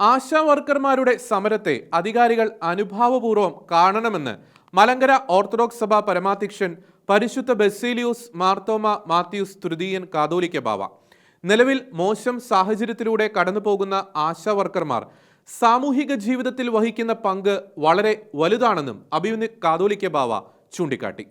ആശാ വർക്കർമാരുടെ സമരത്തെ അധികാരികൾ അനുഭാവപൂർവം കാണണമെന്ന് മലങ്കര ഓർത്തഡോക്സ് സഭ പരമാധ്യക്ഷൻ പരിശുദ്ധ ബെസീലിയൂസ് മാർത്തോമ മാത്യൂസ് തൃതീയൻ കാതോലിക്ക ബാവ. നിലവിൽ മോശം സാഹചര്യത്തിലൂടെ കടന്നുപോകുന്ന ആശാ വർക്കർമാർ സാമൂഹിക ജീവിതത്തിൽ വഹിക്കുന്ന പങ്ക് വളരെ വലുതാണെന്നും അഭിമന്യ കാതോലിക്ക ബാവ ചൂണ്ടിക്കാട്ടി.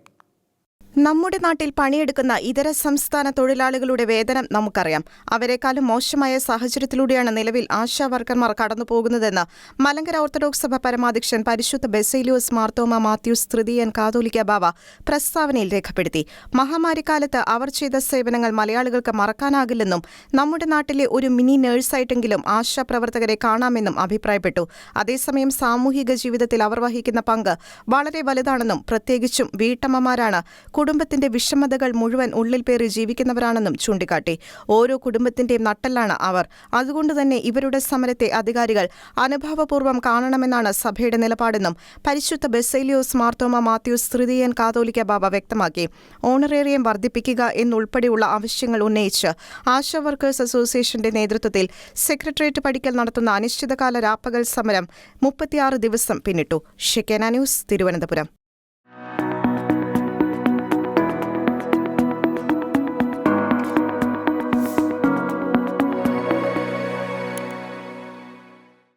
നമ്മുടെ നാട്ടിൽ പണിയെടുക്കുന്ന ഇതര സംസ്ഥാന തൊഴിലാളികളുടെ വേതനം നമുക്കറിയാം. അവരെക്കാളും മോശമായ സാഹചര്യത്തിലൂടെയാണ് നിലവിൽ ആശാ വർക്കർമാർ കടന്നുപോകുന്നതെന്ന് മലങ്കര ഓർത്തഡോക്സ് സഭ പരമാധ്യക്ഷൻ പരിശുദ്ധ ബെസേലിയോസ് മാർത്തോമ മാത്യൂസ് തൃതീയൻ കാതോലിക്ക ബാവ പ്രസ്താവനയിൽ രേഖപ്പെടുത്തി. മഹാമാരിക്കാലത്ത് അവർ ചെയ്ത സേവനങ്ങൾ മലയാളികൾക്ക് മറക്കാനാകില്ലെന്നും നമ്മുടെ നാട്ടിലെ ഒരു മിനി നേഴ്സായിട്ടെങ്കിലും ആശാ പ്രവർത്തകരെ കാണാമെന്നും അഭിപ്രായപ്പെട്ടു. അതേസമയം സാമൂഹിക ജീവിതത്തിൽ അവർ വഹിക്കുന്ന പങ്ക് വളരെ വലുതാണെന്നും പ്രത്യേകിച്ചും വീട്ടമ്മമാരാണ്. കുടുംബത്തിന്റെ വിഷമതകൾ മുഴുവൻ ഉള്ളിൽ പേറി ജീവിക്കുന്നവരാണെന്നും ചൂണ്ടിക്കാട്ടി. ഓരോ കുടുംബത്തിന്റെയും നട്ടല്ലാണ് അവർ. അതുകൊണ്ട് തന്നെ ഇവരുടെ സമരത്തെ അധികാരികൾ അനുഭാവപൂർവം കാണണമെന്നാണ് സഭയുടെ നിലപാടെന്നും പരിശുദ്ധ ബെസൈലിയോസ് മാർത്തോമ മാത്യൂസ് തൃതീയൻ കാതോലിക്ക ബാബ വ്യക്തമാക്കി. ഓണറേറിയം വർദ്ധിപ്പിക്കുക എന്നുൾപ്പെടെയുള്ള ആവശ്യങ്ങൾ ഉന്നയിച്ച് ആശാ വർക്കേഴ്സ് അസോസിയേഷന്റെ നേതൃത്വത്തിൽ സെക്രട്ടേറിയറ്റ് പഠിക്കൽ നടത്തുന്ന അനിശ്ചിതകാല രാപ്പകൽ സമരം മുപ്പത്തിയാറ് ദിവസം പിന്നിട്ടു. ഷെക്കേന ന്യൂസ് തിരുവനന്തപുരം.